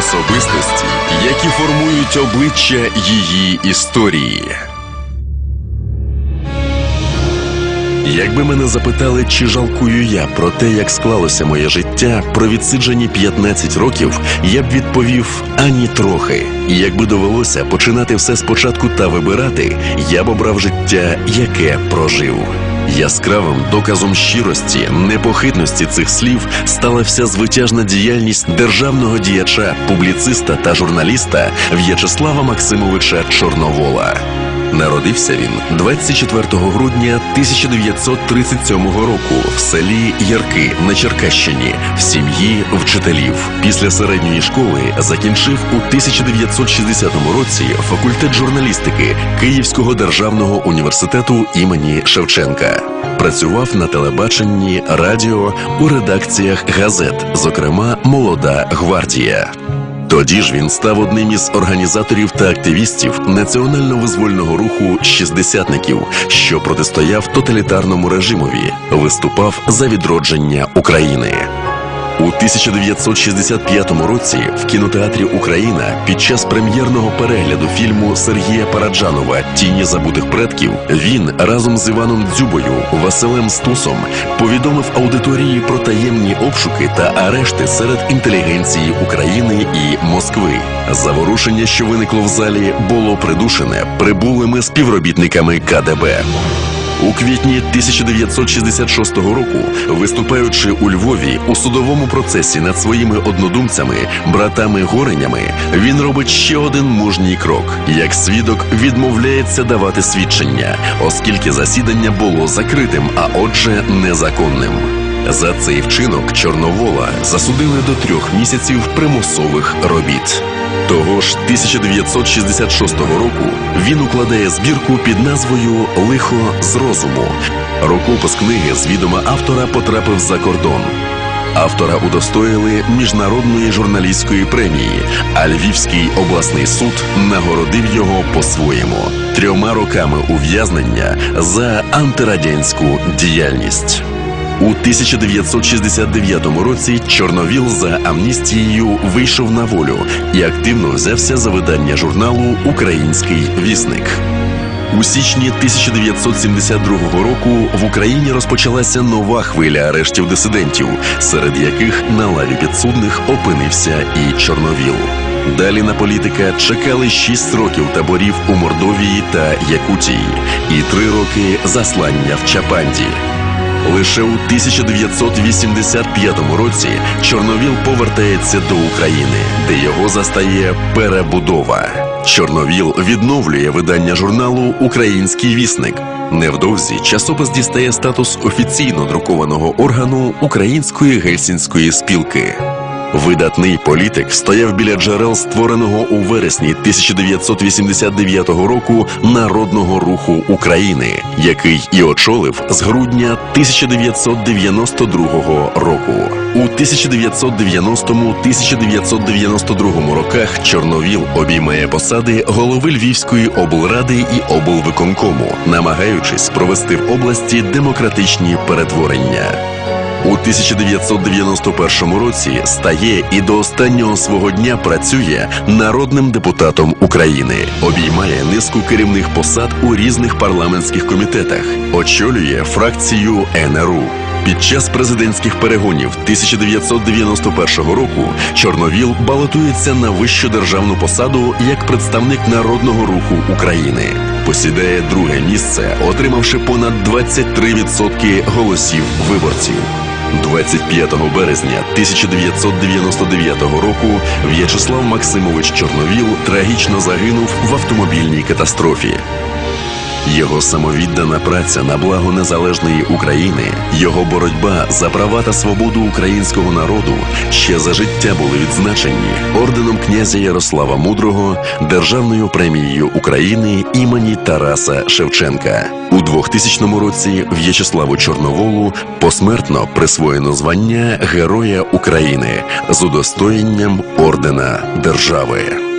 Особистості, які формують обличчя її історії. Якби мене запитали, чи жалкую я про те, як склалося моє життя про відсиджені 15 років, я б відповів ані трохи. І якби довелося починати все спочатку та вибирати, я б обрав життя, яке прожив. Яскравим доказом щирості, непохитності цих слів стала вся звитяжна діяльність державного діяча, публіциста та журналіста В'ячеслава Максимовича Чорновола. Народився він 24 грудня 1937 року в селі Ярки на Черкащині в сім'ї вчителів. Після середньої школи закінчив у 1960 році факультет журналістики Київського державного університету імені Шевченка. Працював на телебаченні, радіо у редакціях газет, зокрема Молода гвардія. Тоді ж він став одним із організаторів та активістів національно-визвольного руху шістдесятників, що протистояв тоталітарному режимові, виступав за відродження України. У 1965 році в кінотеатрі Україна під час прем'єрного перегляду фільму Сергія Параджанова Тіні забутих предків він разом з Іваном Дзюбою, Василем Стусом повідомив аудиторії про таємні обшуки та арешти серед інтелігенції України і Москви. Заворушення, що виникло в залі, було придушене прибулими співробітниками КДБ. У квітні 1966 року, виступаючи у Львові у судовому процесі над своїми однодумцями, братами Горенями, він робить ще один мужній крок. Як свідок відмовляється давати свідчення, оскільки засідання було закритим, а отже, незаконним. За цей вчинок Чорновола засудили до трьох місяців примусових робіт. Того ж 1966 року він укладає збірку під назвою Лихо з розуму. Рукопис книги з відома автора потрапив за кордон. Автора удостоїли міжнародної журналістської премії, а Львівський обласний суд нагородив його по-своєму трьома роками ув'язнення за антирадянську діяльність. У 1969 році Чорновіл за амністією вийшов на волю і активно взявся за видання журналу Український вісник. У січні 1972 року в Україні розпочалася нова хвиля арештів дисидентів, серед яких на лаві підсудних опинився і Чорновіл. Далі на політика чекали шість років таборів у Мордовії та Якутії і три роки заслання в Чапанді. Лише у 1985 році Чорновіл повертається до України, де його застає перебудова. Чорновіл відновлює видання журналу Український вісник. Невдовзі часопис дістає статус офіційно друкованого органу Української гельсінської спілки. Видатний політик стояв біля джерел створеного у вересні 1989 року народного руху України, який і очолив з грудня 1992 року. У 1990-1992 роках Чорновіл обіймає посади голови Львівської облради і облвиконкому, намагаючись провести в області демократичні перетворення. У 1991 році стає і до останнього свого дня працює народним депутатом України, обіймає низку керівних посад у різних парламентських комітетах, очолює фракцію НРУ. Під час президентських перегонів 1991 року Чорновіл балотується на вищу державну посаду як представник народного руху України. Посідає друге місце, отримавши понад 23% голосів виборців. 25 березня 1999 року В'ячеслав Максимович Чорновіл трагічно загинув в автомобільній катастрофі. Його самовіддана праця на благо незалежної України, його боротьба за права та свободу українського народу ще за життя були відзначені орденом князя Ярослава Мудрого, державною премією України імені Тараса Шевченка. У 2000 році В'ячеславу Чорноволу посмертно присвоєно звання Героя України з удостоєнням ордена держави.